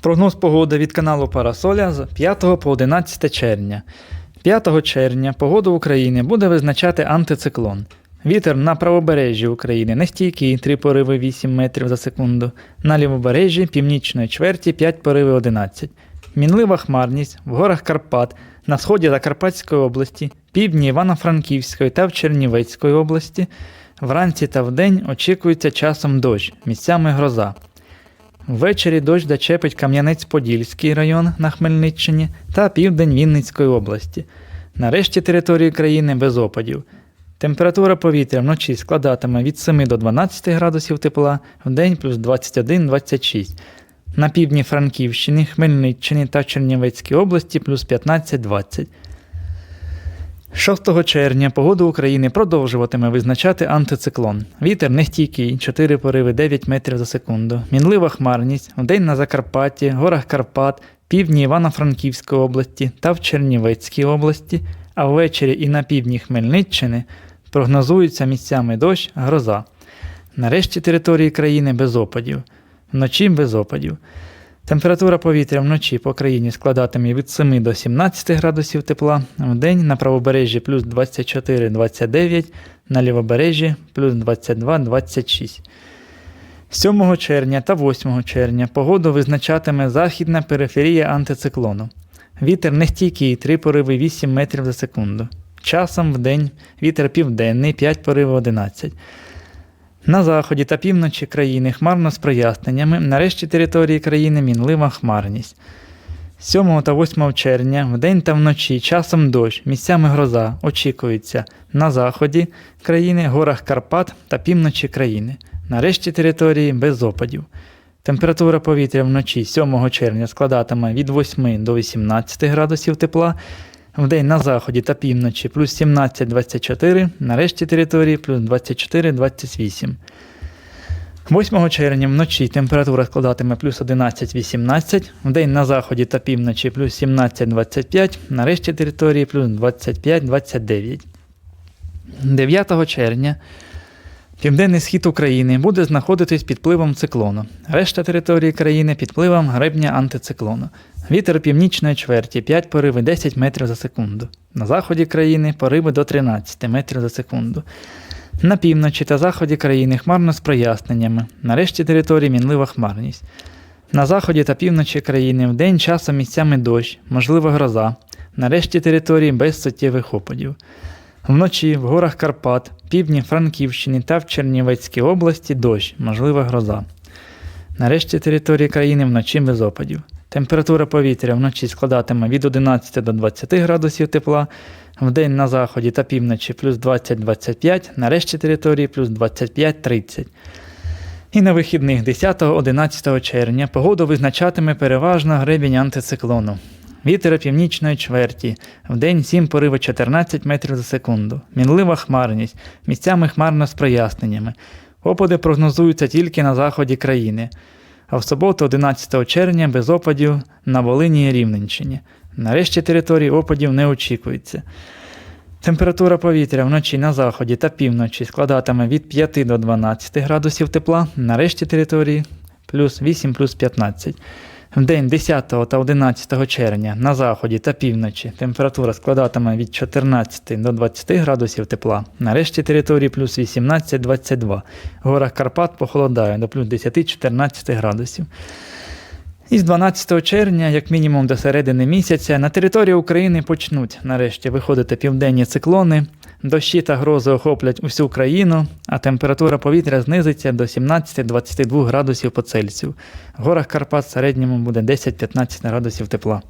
Прогноз погоди від каналу Парасоля з 5 по 11 червня. 5 червня погоду України буде визначати антициклон. Вітер на правобережжі України нестійкий 3 пориви 8 метрів за секунду, на лівобережжі північної чверті 5 пориви 11. Мінлива хмарність в горах Карпат, на сході Закарпатської області, півдні Івано-Франківської та в Чернівецької області. Вранці та вдень очікується часом дощ, місцями гроза. Ввечері дощ зачепить Кам'янець-Подільський район на Хмельниччині та південь Вінницької області. На решті території країни без опадів. Температура повітря вночі складатиме від 7 до 12 градусів тепла, вдень плюс 21-26. На півдні Франківщини, Хмельниччині та Чернівецькій області плюс 15-20. 6 червня погоду України продовжуватиме визначати антициклон. Вітер нестійкий, 4 пориви 9 метрів за секунду. Мінлива хмарність, вдень на Закарпатті, горах Карпат, півдні Івано-Франківської області та в Чернівецькій області, а ввечері і на півдні Хмельниччини прогнозується місцями дощ, гроза. Нарешті території країни без опадів. Вночі без опадів. Температура повітря вночі по країні складатиме від 7 до 17 градусів тепла, вдень на правобережжі плюс 24-29, на лівобережжі плюс 22-26. 7 червня та 8 червня погоду визначатиме західна периферія антициклону. Вітер нестійкий 3 пориви 8 метрів за секунду. Часом в день вітер південний 5 пориви 11. На заході та півночі країни хмарно з проясненнями, нарешті території країни мінлива хмарність. 7 та 8 червня, вдень та вночі, часом дощ, місцями гроза очікується на заході країни, горах Карпат та півночі країни. Нарешті території без опадів. Температура повітря вночі 7 червня складатиме від 8 до 18 градусів тепла, Вдень на заході та півночі. Плюс 17-24, на решті території. Плюс 24-28. 8 червня вночі температура складатиме плюс 11-18, вдень на заході та півночі плюс 17-25, на решті території плюс 25-29. 9 червня південний схід України буде знаходитись під впливом циклону. Решта території країни під впливом гребня антициклону. Вітер північної чверті 5 пориви 10 метрів за секунду. На заході країни пориви до 13 метрів за секунду. На півночі та заході країни хмарно з проясненнями. На решті території мінлива хмарність. На заході та півночі країни вдень часом місцями дощ, можлива гроза. На решті території без суттєвих опадів. Вночі в горах Карпат, півдні Франківщини та в Чернівецькій області дощ, можлива гроза. Нарешті території країни вночі без опадів. Температура повітря вночі складатиме від 11 до 20 градусів тепла, вдень на заході та півночі плюс 20-25, нарешті території плюс 25-30. І на вихідних 10-11 червня погоду визначатиме переважно гребінь антициклону. Вітер північної чверті, вдень 7 пориви 14 метрів за секунду, мінлива хмарність, місцями хмарно з проясненнями. Опади прогнозуються тільки на заході країни, а в суботу 11 червня без опадів на Волині і Рівненщині. Нарешті території опадів не очікується. Температура повітря вночі на заході та півночі складатиме від 5 до 12 градусів тепла, нарешті території плюс 8 плюс 15. В день 10 та 11 червня на заході та півночі температура складатиме від 14 до 20 градусів тепла, нарешті території плюс 18-22. В горах Карпат похолодає до плюс 10-14 градусів. І з 12 червня, як мінімум до середини місяця, на територію України почнуть нарешті виходити південні циклони, дощі та грози охоплять усю країну, а температура повітря знизиться до 17-22 градусів по Цельсію. В горах Карпат в середньому буде 10-15 градусів тепла.